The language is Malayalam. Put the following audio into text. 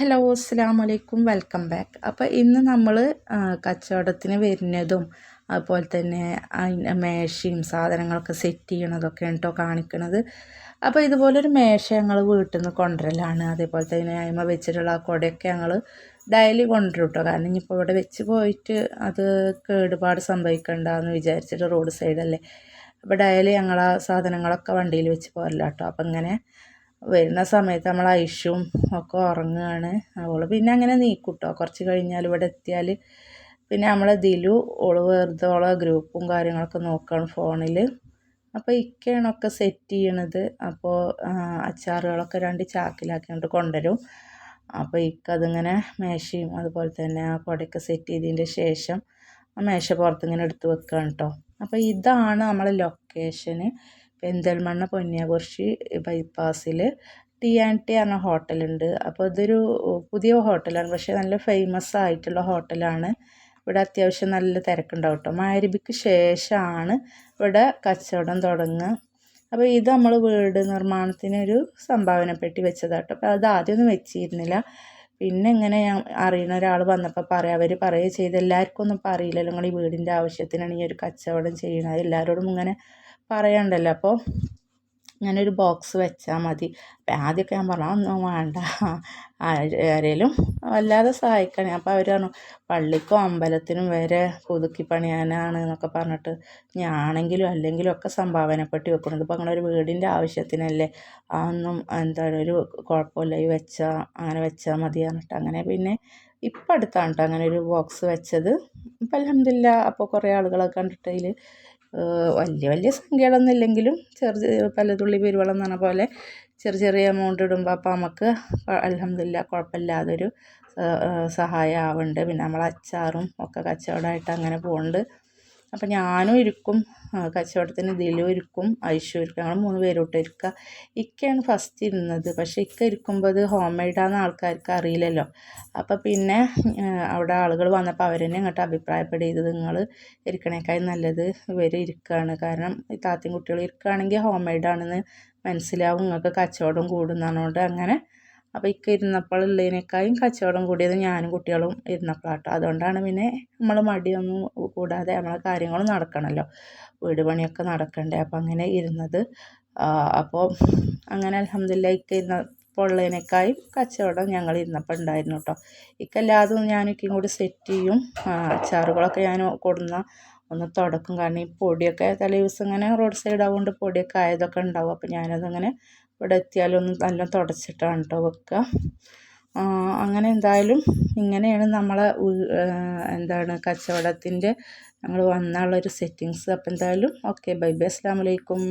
ഹലോ അസ്സാം വലൈക്കും വെൽക്കം ബാക്ക് അപ്പോൾ ഇന്ന് നമ്മൾ കച്ചവടത്തിന് വരുന്നതും അതുപോലെ തന്നെ അതിന്റെ മേശയും സാധനങ്ങളൊക്കെ സെറ്റ് ചെയ്യണതൊക്കെ കേട്ടോ കാണിക്കണത്. അപ്പോൾ ഇതുപോലൊരു മേശ ഞങ്ങൾ വീട്ടിൽ നിന്ന് കൊണ്ടുവരലാണ്. അതേപോലെ തന്നെ അയമ വെച്ചിട്ടുള്ള ആ കുടയൊക്കെ ഞങ്ങൾ ഡെയിലി കൊണ്ടുവരും കേട്ടോ കാരണം ഇനിയിപ്പോൾ ഇവിടെ വെച്ച് പോയിട്ട് അത് കേടുപാട് സംഭവിക്കണ്ടെന്ന് വിചാരിച്ചിട്ട് റോഡ് സൈഡല്ലേ അപ്പോൾ ഡെയിലി ഞങ്ങൾ ആ സാധനങ്ങളൊക്കെ വണ്ടിയിൽ വെച്ച് പോരല്ലോ കേട്ടോ അപ്പം ഇങ്ങനെ വരുന്ന സമയത്ത് നമ്മൾ ഐഷും ഒക്കെ ഉറങ്ങുകയാണ്. അവൾ പിന്നെ അങ്ങനെ നീക്കൂട്ടോ. കുറച്ച് കഴിഞ്ഞാൽ ഇവിടെ എത്തിയാൽ പിന്നെ നമ്മളെ ദിലു ഓൾ വെറുതെ ഓളെ ഗ്രൂപ്പും കാര്യങ്ങളൊക്കെ നോക്കുകയാണ് ഫോണിൽ അപ്പോൾ ഇക്കയാണൊക്കെ സെറ്റ് ചെയ്യണത്. അപ്പോൾ അച്ചാറുകളൊക്കെ രണ്ട് ചാക്കിലാക്കിയിട്ട് കൊണ്ടുവരും. അപ്പോൾ ഇക്ക അതിങ്ങനെ മേശയും അതുപോലെ തന്നെ ആ കുടയൊക്കെ സെറ്റ് ചെയ്തതിന്റെ ശേഷം ആ മേശ പുറത്തിങ്ങനെ എടുത്ത് വെക്കുകയാണ് കേട്ടോ അപ്പോൾ ഇതാണ് നമ്മളെ ലൊക്കേഷന് പെരിന്തൽമണ്ണ പൊന്നിയാകുറിശ്ശി ബൈപ്പാസിൽ ടി ആൻഡ് ടി പറഞ്ഞ ഹോട്ടലുണ്ട്. അപ്പോൾ ഇതൊരു പുതിയ ഹോട്ടലാണ്. പക്ഷേ നല്ല ഫേമസ് ആയിട്ടുള്ള ഹോട്ടലാണ്. ഇവിടെ അത്യാവശ്യം നല്ല തിരക്കുണ്ടാവും കേട്ടോ മാരിബിക്ക് ശേഷമാണ് ഇവിടെ കച്ചവടം തുടങ്ങുക. അപ്പോൾ ഇത് നമ്മൾ വീട് നിർമ്മാണത്തിനൊരു സംഭാവന പെട്ടി വെച്ചതാട്ടോ അപ്പോൾ അത് ആദ്യമൊന്നും വെച്ചിരുന്നില്ല. പിന്നെ ഇങ്ങനെ ഞാൻ അറിയുന്ന ഒരാൾ വന്നപ്പോൾ പറയാം അവർ പറയുക ചെയ്ത്. എല്ലാവർക്കും ഒന്നും അറിയില്ലല്ലോ നിങ്ങൾ ഈ വീടിന്റെ ആവശ്യത്തിനാണ് ഈ ഒരു കച്ചവടം ചെയ്യുന്നത്. എല്ലാവരോടും ഇങ്ങനെ പറയണ്ടല്ലോ. അപ്പോൾ ഞാനൊരു ബോക്സ് വെച്ചാൽ മതി. ആദ്യമൊക്കെ ഞാൻ പറഞ്ഞു ഒന്നും വേണ്ട. ആരേലും വല്ലാതെ സഹായിക്കണേ. അപ്പോൾ അവർ പറഞ്ഞു പള്ളിക്കും അമ്പലത്തിനും വരെ പുതുക്കി പണിയാനാണ് എന്നൊക്കെ പറഞ്ഞിട്ട് ഞാണെങ്കിലും അല്ലെങ്കിലും ഒക്കെ സംഭാവനപ്പെട്ടി വെക്കുന്നത് ഇപ്പോൾ അങ്ങനെ ഒരു വീടിന്റെ ആവശ്യത്തിനല്ലേ അതൊന്നും എന്താണ് ഒരു കുഴപ്പമില്ല. ഈ വെച്ചാൽ അങ്ങനെ വെച്ചാൽ മതി പറഞ്ഞിട്ട് അങ്ങനെ പിന്നെ ഇപ്പം അടുത്താണ് കേട്ടോ അങ്ങനെ ഒരു ബോക്സ് വെച്ചത്. ഇപ്പം അലഹമില്ല അപ്പോൾ കുറേ ആളുകളൊക്കെ കണ്ടിട്ടതിൽ വലിയ വലിയ സംഖ്യകളൊന്നും ഇല്ലെങ്കിലും ചെറിയ പലതുള്ളി പെരുവെള്ളം എന്ന് പറഞ്ഞ പോലെ ചെറിയ ചെറിയ എമൗണ്ട് ഇടുമ്പോൾ അപ്പോൾ നമുക്ക് അലഹമില്ല കുഴപ്പമില്ലാതൊരു സഹായം ആവുന്നുണ്ട് പിന്നെ നമ്മളെ അച്ചാറും ഒക്കെ കച്ചവടമായിട്ട് അങ്ങനെ പോകുന്നുണ്ട് അപ്പം ഞാനും ഇരിക്കും കച്ചവടത്തിന് ദിലും ഇരിക്കും ഐഷു ഇരിക്കും ഞങ്ങൾ മൂന്ന് പേരോട്ട് ഇരിക്കുക. ഇക്കയാണ് ഫസ്റ്റ് ഇരുന്നത്. പക്ഷേ ഇക്ക ഇരിക്കുമ്പോൾ അത് ഹോം മെയ്ഡാന്ന് ആൾക്കാർക്ക് അറിയില്ലല്ലോ. അപ്പം പിന്നെ അവിടെ ആളുകൾ വന്നപ്പോൾ അവർ തന്നെ ഇങ്ങോട്ട് അഭിപ്രായപ്പെടുന്നത് നിങ്ങൾ ഇരിക്കണേക്കാൾ നല്ലത് ഇവർ ഇരിക്കുകയാണ്. കാരണം ഈ കുട്ടികൾ ഇരിക്കുകയാണെങ്കിൽ ഹോം മെയ്ഡാണെന്ന് മനസ്സിലാവും നിങ്ങൾക്ക് കച്ചവടം കൂടുന്നതുകൊണ്ട് അങ്ങനെ അപ്പോൾ ഇക്ക ഇരുന്നപ്പോൾ ഉള്ളതിനേക്കാളും കച്ചവടം കൂടിയത് ഞാനും കുട്ടികളും ഇരുന്നപ്പോഴാട്ടോ അതുകൊണ്ടാണ് പിന്നെ നമ്മൾ മടിയൊന്നും കൂടാതെ നമ്മളെ കാര്യങ്ങൾ നടക്കണമല്ലോ വീട് പണിയൊക്കെ നടക്കണ്ടേ. അപ്പോൾ അങ്ങനെ ഇരുന്നത്. അപ്പോൾ അങ്ങനെ അലഹമില്ല ഇക്ക ഇരുന്നപ്പോൾ ഉള്ളതിനേക്കാളും കച്ചവടം ഞങ്ങൾ ഇരുന്നപ്പോൾ ഉണ്ടായിരുന്നു കേട്ടോ ഇക്കല്ലാതും ഞാനൊക്കെയും കൂടി സെറ്റ് ചെയ്യും. അച്ചാറുകളൊക്കെ ഞാൻ കൊടുന്ന ഒന്ന് തുടക്കും. കാരണം ഈ പൊടിയൊക്കെ തലേ ദിവസം ഇങ്ങനെ റോഡ് സൈഡ് ആവുകൊണ്ട് പൊടിയൊക്കെ ആയതൊക്കെ ഉണ്ടാവും. അപ്പോൾ ഞാനതങ്ങനെ ഇവിടെ എത്തിയാലൊന്ന് നല്ല തുടച്ചിട്ടാണ് കേട്ടോ വെക്കുക അങ്ങനെ എന്തായാലും ഇങ്ങനെയാണ് നമ്മളെ എന്താണ് കച്ചവടത്തിന്റെ ഞങ്ങൾ വന്നാലുള്ളൊരു സെറ്റിങ്സ് അപ്പോൾ എന്തായാലും ഓക്കെ ബൈ ബൈ അസ്സാം വലൈക്കും